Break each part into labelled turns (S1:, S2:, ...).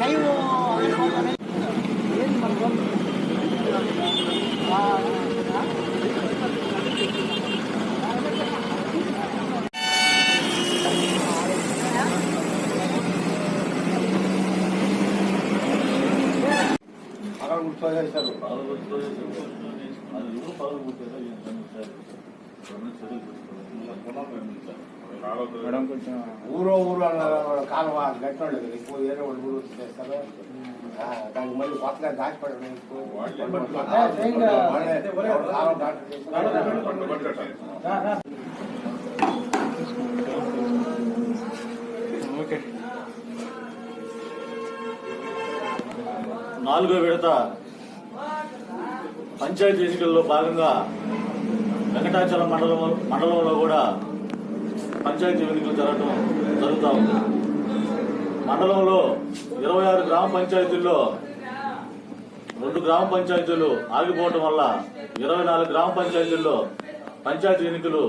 S1: దైవం అనుకోవడం ఏంటి
S2: మన పదహారు గుర్తు చేశారు. పదహారు గుర్తు చేశారు. అది కూడా పదహారు గుర్తు చేశారు?
S3: మేడం కొంచెం
S2: ఊరో ఊరు అన్న కాలువ గట్టోళ్ళు కదా ఎక్కువ ఏరే వాళ్ళు ఊరు వచ్చి చేస్తారు. ఆ, దానికి మళ్ళీ కొత్తగా దాచిపెట్టడం
S4: నాలుగో విడత పంచాయతీ ఎన్నికల్లో భాగంగా వెంకటాచలం మండలం మండలంలో కూడా పంచాయతీ ఎన్నికలు జరగడం జరుగుతూ ఉంది. మండలంలో ఇరవై ఆరు గ్రామ పంచాయతీల్లో రెండు గ్రామ పంచాయతీలు ఆగిపోవటం వల్ల ఇరవై నాలుగు గ్రామ పంచాయతీల్లో పంచాయతీ ఎన్నికలు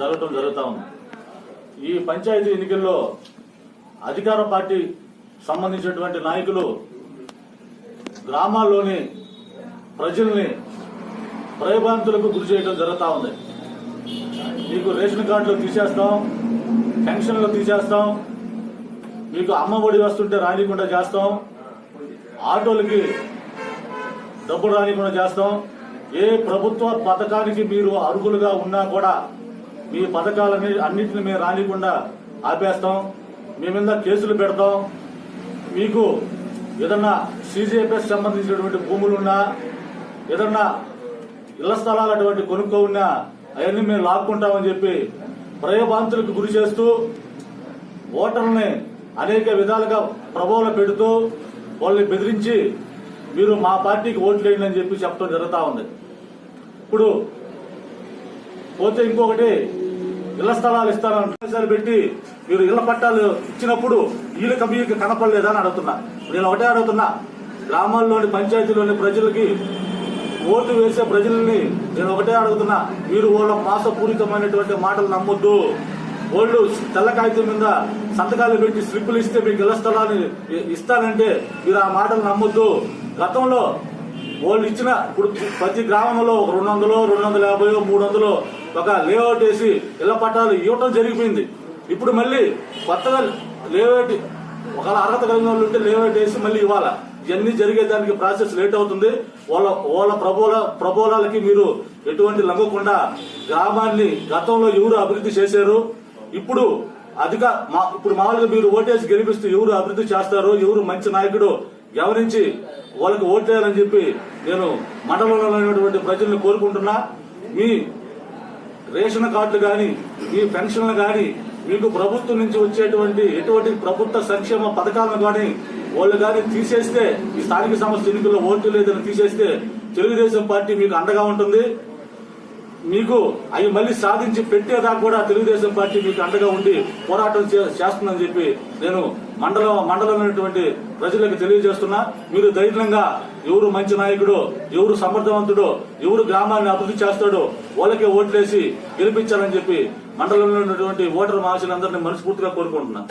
S4: జరగటం జరుగుతూ ఉంది. ఈ పంచాయతీ ఎన్నికల్లో అధికార పార్టీ సంబంధించినటువంటి నాయకులు గ్రామాల్లోని ప్రజల్ని భయభ్రాంతులకు గురి చేయడం జరుగుతూ ఉంది. మీకు రేషన్ కార్డులు తీసేస్తాం పెన్షన్లు తీసేస్తాం మీకు అమ్మ ఒడి వస్తుంటే రానికుండా చేస్తాం ఆటోలకి డబ్బులు రానికుండా చేస్తాం. ఏ ప్రభుత్వ పథకానికి మీరు అర్హులుగా ఉన్నా కూడా మీ పథకాలని అన్నింటిని మేము రానికుండా ఆపేస్తాం. మీ మీద కేసులు పెడతాం. మీకు ఏదన్నా సీజీఎఫ్ఎస్ సంబంధించినటువంటి భూములున్నా ఏదన్నా ఇళ్ళ స్థలాలు అటువంటి కొనుక్కో ఉన్నా అవన్నీ మేము లాక్కుంటామని చెప్పి ప్రయోభాంతులకు గురి చేస్తూ ఓటర్లని అనేక విధాలుగా ప్రభావం పెడుతూ వాళ్ళని బెదిరించి మీరు మా పార్టీకి ఓట్లు వేయండి అని చెప్పి చెప్పడం జరుగుతూ ఉంది. ఇప్పుడు పోతే ఇంకొకటి ఇళ్ళ స్థలాలు ఇస్తానని పెట్టి మీరు ఇళ్ళ పట్టాలు ఇచ్చినప్పుడు వీళ్ళకి మీకు కనపడలేదని అడుగుతున్నా. నేను ఒకటే అడుగుతున్నా. గ్రామాల్లోని పంచాయతీలోని ప్రజలకి ఓటు వేసే ప్రజల్ని నేను ఒకటే అడుగుతున్నా మీరు వాళ్ళ మాసపూరితమైనటువంటి మాటలు నమ్మొద్దు. వాళ్ళు తెల్ల కాగితం మీద సంతకాలు పెట్టి స్లిప్పులు ఇస్తే మీకు ఇళ్ళ ఇస్తానంటే మీరు ఆ మాటలు నమ్మొద్దు. గతంలో వాళ్ళు ఇచ్చిన ఇప్పుడు ప్రతి గ్రామంలో ఒక రెండు వందలు రెండు వందల యాభై మూడు వందలు ఒక లేఅవుట్ వేసి ఇళ్ళ పట్టాలు ఇవ్వటం జరిగిపోయింది. ఇప్పుడు మళ్ళీ కొత్తగా లేఅవుట్ ఒకవేళ అర్హత కలిగిన వాళ్ళు ఉంటే లేఅవుట్ వేసి మళ్ళీ ఇవ్వాలా? ఇవన్నీ జరిగేదానికి ప్రాసెస్ లేట్ అవుతుంది. వాళ్ళ వాళ్ళ ప్రబోల ప్రబోలాలకి మీరు ఎటువంటి లంగకుండా గ్రామాన్ని గతంలో ఎవరు అభివృద్ధి చేశారు? ఇప్పుడు అధిక మా ఇప్పుడు మామూలుగా మీరు ఓటేసి గెలిపిస్తూ ఎవరు అభివృద్ధి చేస్తారు ఎవరు మంచి నాయకుడు గమనించి వాళ్ళకి ఓట్లేయాలని చెప్పి నేను మండలంలో ఉన్నటువంటి ప్రజల్ని కోరుకుంటున్నా. మీ రేషన్ కార్డులు కానీ మీ పెన్షన్లు కానీ మీకు ప్రభుత్వం నుంచి వచ్చేటువంటి ఎటువంటి ప్రభుత్వ సంక్షేమ పథకాలను కానీ వాళ్ళు కానీ తీసేస్తే ఈ స్థానిక సంస్థ ఎన్నికల్లో ఓటు లేదని తీసేస్తే తెలుగుదేశం పార్టీ మీకు అండగా ఉంటుంది. మీకు అవి మళ్ళీ సాధించి పెట్టేదాకా కూడా తెలుగుదేశం పార్టీ మీకు అండగా ఉండి పోరాటం చే- చేస్తుందని చెప్పి నేను మండలం మండలమైనటువంటి ప్రజలకు తెలియజేస్తున్నా. మీరు ధైర్యంగా ఎవరు మంచి నాయకుడు ఎవరు సమర్థవంతుడో ఎవరు గ్రామాన్ని అభివృద్ధి చేస్తాడో వాళ్ళకే ఓట్లేసి గెలిపించాలని చెప్పి మండలంలో ఉన్నటువంటి ఓటర్ మహాశులందరినీ మనస్ఫూర్తిగా కోరుకుంటున్నాను.